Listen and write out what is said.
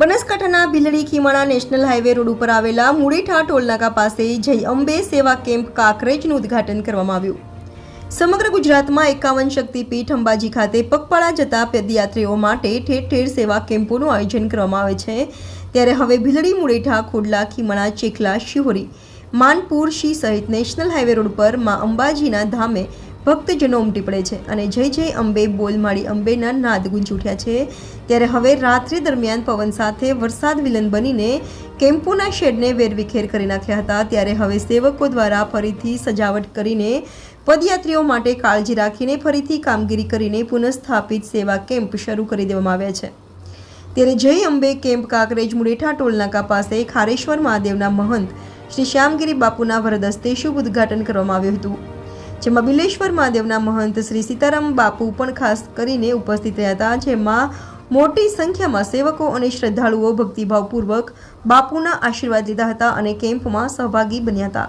બનાસકાંઠાના Bhildi Khimana national highway road ઉપર આવેલા મુળીઠા ટોલનાકા પાસે જય અંબે સેવા કેમ્પ કાકરેજનું ઉદ્ઘાટન કરવામાં આવ્યું. સમગ્ર ગુજરાતમાં એકાવન શક્તિપીઠ અંબાજી ખાતે પગપાળા જતા પદયાત્રીઓ માટે ઠેર ઠેર સેવા કેમ્પોનું આયોજન કરવામાં આવે છે. ત્યારે હવે ભીલડી મુડેઠા ખોડલા, ખીમણા, ચેખલા, શિહોરી, માનપુર, શી સહિત નેશનલ હાઈવે રોડ પર મા અંબાજીના ધામે ભક્તજનો ઉમટી પડે છે અને જય જય અંબે બોલ માળી અંબેના નાદ ગુંજ ઉઠ્યા છે. ત્યારે હવે રાત્રિ દરમિયાન પવન સાથે વરસાદ વિલન બનીને કેમ્પોના શેડને વેરવિખેર કરી નાખ્યા હતા. ત્યારે હવે સેવકો દ્વારા ફરીથી સજાવટ કરીને પદયાત્રીઓ માટે કાળજી રાખીને ફરીથી કામગીરી કરીને પુનઃસ્થાપિત સેવા કેમ્પ શરૂ કરી દેવામાં આવ્યા છે. ત્યારે જય અંબે કેમ્પ કાંકરેજ મુડેઠા ટોલનાકા પાસે ખારેશ્વર મહાદેવના મહંત શ્રી શ્યામગીરી બાપુના વરદસ્તે શુભ ઉદઘાટન કરવામાં આવ્યું હતું. જેમાં બિલેશ્વર મહાદેવના મહંત શ્રી સીતારામ બાપુ પણ ખાસ કરીને ઉપસ્થિત રહ્યા હતા, જેમાં મોટી સંખ્યામાં સેવકો અને શ્રદ્ધાળુઓ ભક્તિભાવપૂર્વક બાપુના આશીર્વાદ લીધા હતા અને કેમ્પમાં સહભાગી બન્યા હતા.